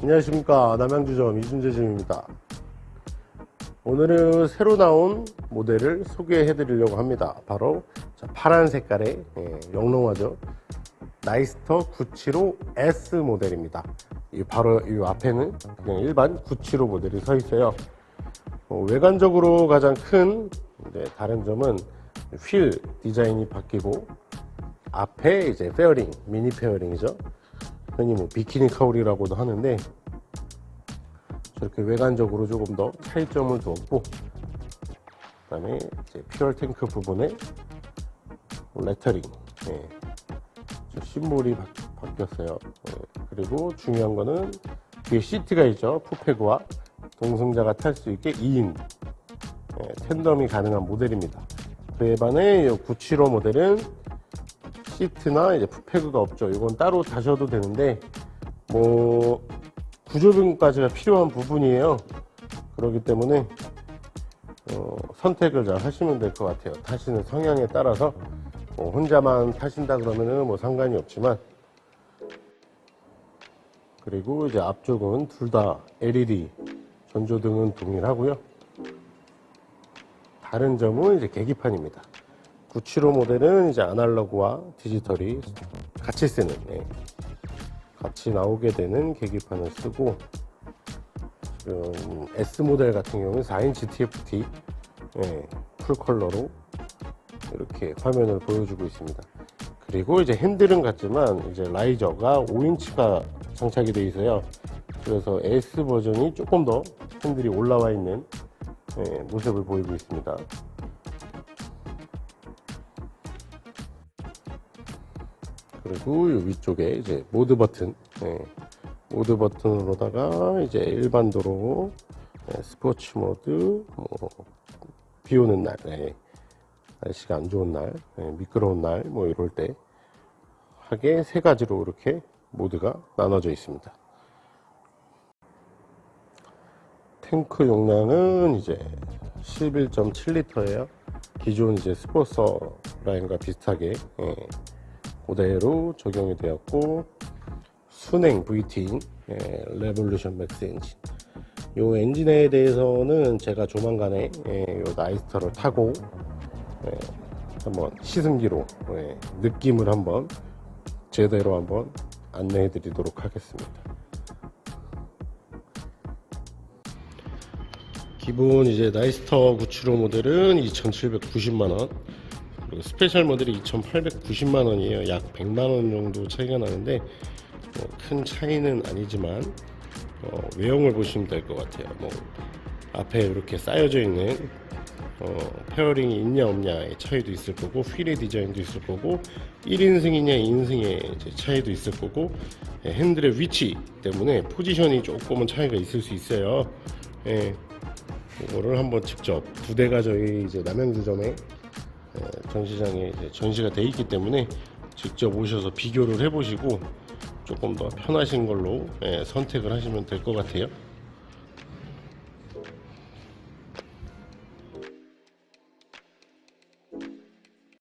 안녕하십니까. 남양주점 이준재짐입니다. 오늘은 새로 나온 모델을 소개해 드리려고 합니다. 바로 자, 파란 색깔의 예, 영롱하죠? 나이스터 975S 모델입니다. 이 바로 이 앞에는 그냥 일반 975 모델이 서 있어요. 어, 외관적으로 가장 큰 다른 점은 휠 디자인이 바뀌고 앞에 이제 페어링 미니 페어링이죠 흔히 뭐 비키니 카울이라고도 하는데 저렇게 외관적으로 조금 더 차이점을 두었고 그 다음에 이제 퓨얼 탱크 부분에 레터링 예. 저 심볼이 바, 뀌었어요 그리고 중요한 거는 뒤에 시트가 있죠 푸페그와 동승자가 탈 수 있게 2인 예, 텐덤이 가능한 모델입니다 그에 반해 975 모델은 시트나 이제 푸페그가 없죠. 이건 따로 다셔도 되는데 뭐 구조변까지가 필요한 부분이에요. 그렇기 때문에 어, 선택을 잘 하시면 될 것 같아요. 타시는 성향에 따라서 뭐 혼자만 타신다 그러면은 뭐 상관이 없지만 그리고 이제 앞쪽은 둘 다 LED 전조등은 동일하고요. 다른 점은 이제 계기판입니다. 975 모델은 이제 아날로그와 디지털이 같이 쓰는 예, 같이 나오게 되는 계기판을 쓰고 지금 S 모델 같은 경우는 4인치 TFT 예, 풀 컬러로 이렇게 화면을 보여주고 있습니다. 그리고 이제 핸들은 같지만 이제 라이저가 5인치가 장착이 되어 있어요. 그래서 S 버전이 조금 더 핸들이 올라와 있는 예, 모습을 보이고 있습니다. 그리고 이 위쪽에 이제 모드 버튼, 예, 모드 버튼으로다가 이제 일반 도로 예, 스포츠 모드, 뭐 비 오는 날, 예, 날씨가 안 좋은 날, 예, 미끄러운 날, 뭐 이럴 때 하게 세 가지로 이렇게 모드가 나눠져 있습니다. 탱크 용량은 이제 11.7리터예요. 기존 이제 스포서 라인과 비슷하게 예, 그대로 적용이 되었고 순행 VT 예, 레볼루션 맥스 엔진 요 엔진에 대해서는 제가 조만간에 예, 요 나이스터를 타고 예, 한번 시승기로 예, 느낌을 한번 제대로 한번 안내해 드리도록 하겠습니다. 기본 이제 나이스터 975 모델은 2,790만 원. 그리고 스페셜 모델이 2,890만 원이에요. 약 100만 원 정도 차이가 나는데 뭐 큰 차이는 아니지만 어, 외형을 보시면 될 것 같아요. 뭐 앞에 이렇게 쌓여져 있는 어, 페어링이 있냐 없냐의 차이도 있을 거고 휠의 디자인도 있을 거고 1인승이냐 2인승의 이제 차이도 있을 거고 예, 핸들의 위치 때문에 포지션이 조금은 차이가 있을 수 있어요. 예, 이거를 한번 직접 두 대가 저희 이제 남양주점에 예, 전시장에 이제 전시가 돼 있기 때문에 직접 오셔서 비교를 해보시고 조금 더 편하신 걸로 예, 선택을 하시면 될 것 같아요.